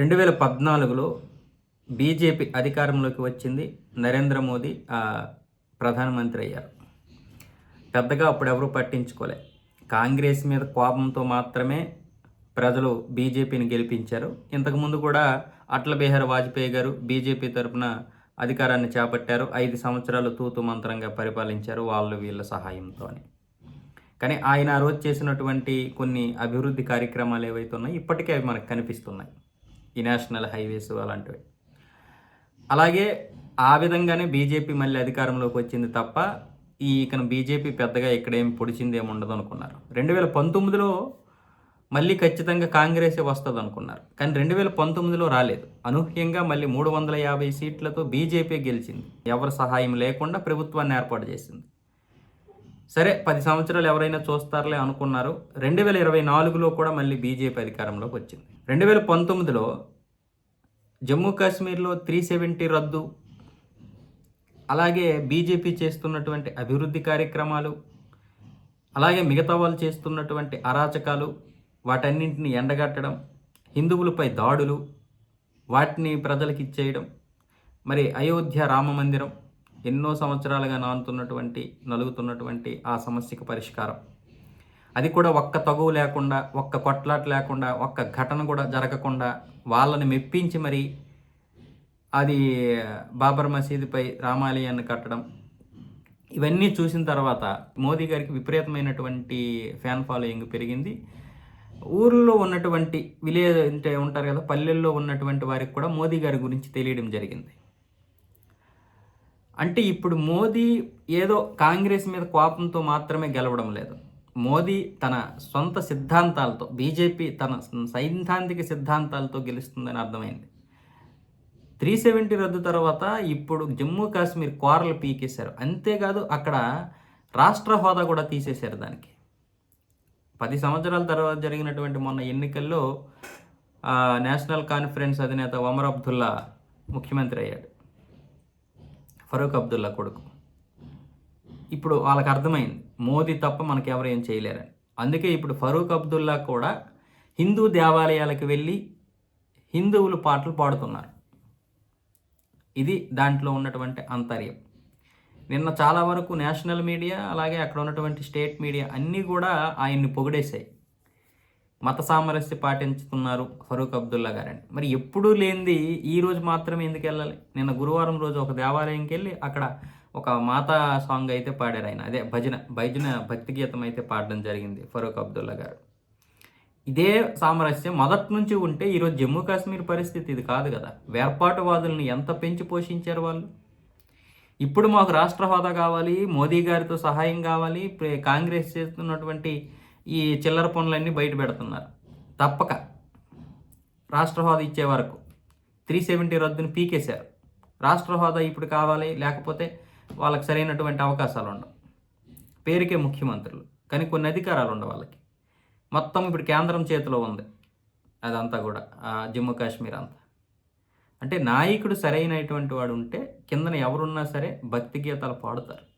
రెండు వేల పద్నాలుగులో బీజేపీ అధికారంలోకి వచ్చింది నరేంద్ర మోదీ ప్రధానమంత్రి అయ్యారు. పెద్దగా అప్పుడు ఎవరూ పట్టించుకోలే. కాంగ్రెస్ మీద కోపంతో మాత్రమే ప్రజలు బీజేపీని గెలిపించారు. ఇంతకుముందు కూడా అటల్ బిహారీ వాజ్పేయి గారు బీజేపీ తరఫున అధికారాన్ని చేపట్టారు. ఐదు సంవత్సరాలు తూతు మంత్రంగా పరిపాలించారు వాళ్ళు వీళ్ళ సహాయంతో కానీ ఆయన ఆ రోజు చేసినటువంటి కొన్ని అభివృద్ధి కార్యక్రమాలు ఏవైతే ఉన్నాయో ఇప్పటికే అవి మనకు కనిపిస్తున్నాయి. ఈ నేషనల్ హైవేస్ అలాంటివి. అలాగే ఆ విధంగానే బీజేపీ మళ్ళీ అధికారంలోకి వచ్చింది తప్ప ఈ ఇకను బీజేపీ పెద్దగా ఇక్కడేం పొడిచింది ఏమి ఉండదు అనుకున్నారు. రెండు వేల పంతొమ్మిదిలో మళ్ళీ ఖచ్చితంగా కాంగ్రెసే వస్తుంది అనుకున్నారు. కానీ రెండు వేల పంతొమ్మిదిలో రాలేదు. అనూహ్యంగా మళ్ళీ మూడు వందల యాభై సీట్లతో బీజేపీ గెలిచింది. ఎవరి సహాయం లేకుండా ప్రభుత్వాన్ని ఏర్పాటు చేసింది. సరే పది సంవత్సరాలు ఎవరైనా చూస్తారులే అనుకున్నారు. రెండు వేల ఇరవై నాలుగులో కూడా మళ్ళీ బీజేపీ అధికారంలోకి వచ్చింది. రెండు వేల పంతొమ్మిదిలో జమ్మూ కాశ్మీర్లో త్రీ సెవెంటీ రద్దు అలాగే బీజేపీ చేస్తున్నటువంటి అభివృద్ధి కార్యక్రమాలు అలాగే మిగతా వాళ్ళు చేస్తున్నటువంటి అరాచకాలు వాటన్నింటిని ఎండగట్టడం హిందువులపై దాడులు వాటిని ప్రజలకు ఇచ్చేయడం మరి అయోధ్య రామ మందిరం ఎన్నో సంవత్సరాలుగా నానుతున్నటువంటి నలుగుతున్నటువంటి ఆ సమస్యకు పరిష్కారం. అది కూడా ఒక్క తగువు లేకుండా ఒక్క కొట్లాట లేకుండా ఒక్క ఘటన కూడా జరగకుండా వాళ్ళని మెప్పించి మరి అది బాబర్ మసీదుపై రామాలయాన్ని కట్టడం ఇవన్నీ చూసిన తర్వాత మోదీ గారికి విపరీతమైనటువంటి ఫ్యాన్ ఫాలోయింగ్ పెరిగింది. ఊర్లో ఉన్నటువంటి విలేజ్ అంటే ఉంటారు కదా పల్లెల్లో ఉన్నటువంటి వారికి కూడా మోదీ గారి గురించి తెలియడం జరిగింది. అంటే ఇప్పుడు మోదీ ఏదో కాంగ్రెస్ మీద కోపంతో మాత్రమే గెలవడం లేదు. మోదీ తన సొంత సిద్ధాంతాలతో బీజేపీ తన సైద్ధాంతిక సిద్ధాంతాలతో గెలుస్తుందని అర్థమైంది. త్రీ సెవెంటీ రద్దు తర్వాత ఇప్పుడు జమ్మూ కాశ్మీర్ కోరలు పీకేశారు. అంతేకాదు అక్కడ రాష్ట్ర హోదా కూడా తీసేశారు దానికి. పది సంవత్సరాల తర్వాత జరిగినటువంటి మొన్న ఎన్నికల్లో నేషనల్ కాన్ఫరెన్స్ అధినేత ఒమర్ అబ్దుల్లా ముఖ్యమంత్రి అయ్యాడు. ఫరూక్ అబ్దుల్లా కొడుకు. ఇప్పుడు వాళ్ళకి అర్థమైంది. మోదీ తప్ప మనకి ఎవరు ఏం చేయలేరని. అందుకే ఇప్పుడు ఫరూక్ అబ్దుల్లా కూడా హిందూ దేవాలయాలకు వెళ్ళి హిందువులు పాటలు పాడుతున్నారు. ఇది దాంట్లో ఉన్నటువంటి అంతర్యం. నిన్న చాలా వరకు నేషనల్ మీడియా అలాగే అక్కడ ఉన్నటువంటి స్టేట్ మీడియా అన్నీ కూడా ఆయన్ని పొగిడేశాయి. మత సామరస్య పాటించుతున్నారు ఫరూక్ అబ్దుల్లా గారండి. మరి ఎప్పుడూ లేనిది ఈ రోజు మాత్రమే ఎందుకు వెళ్ళాలి? నిన్న గురువారం రోజు ఒక దేవాలయంకి వెళ్ళి అక్కడ ఒక మాతా సాంగ్ అయితే పాడారు ఆయన. అదే భజన భజన భక్తి గీతం అయితే పాడడం జరిగింది ఫరూక్ అబ్దుల్లా గారు. ఇదే సామరస్యం మొదటి నుంచి ఉంటే ఈరోజు జమ్మూ కాశ్మీర్ పరిస్థితి ఇది కాదు కదా. వేర్పాటువాదులను ఎంత పెంచి పోషించారు వాళ్ళు? ఇప్పుడు మాకు రాష్ట్ర హోదా కావాలి మోదీ గారితో సహాయం కావాలి కాంగ్రెస్ చేస్తున్నటువంటి ఈ చిల్లర పనులన్నీ బయట పెడుతున్నారు. తప్పక. రాష్ట్ర హోదా ఇచ్చే వరకు. త్రీ సెవెంటీ రద్దును పీకేశారు. రాష్ట్ర హోదా ఇప్పుడు కావాలి లేకపోతే వాళ్ళకి సరైనటువంటి అవకాశాలు ఉండవు పేరుకే ముఖ్యమంత్రులు. కానీ కొన్ని అధికారాలు ఉండవు వాళ్ళకి. మొత్తం ఇప్పుడు కేంద్రం చేతిలో ఉంది. అదంతా కూడా జమ్మూ కాశ్మీర్ అంతా. అంటే నాయకుడు సరైనటువంటి వాడు ఉంటే కిందన ఎవరున్నా సరే భక్తి గీతాలు పాడుతారు.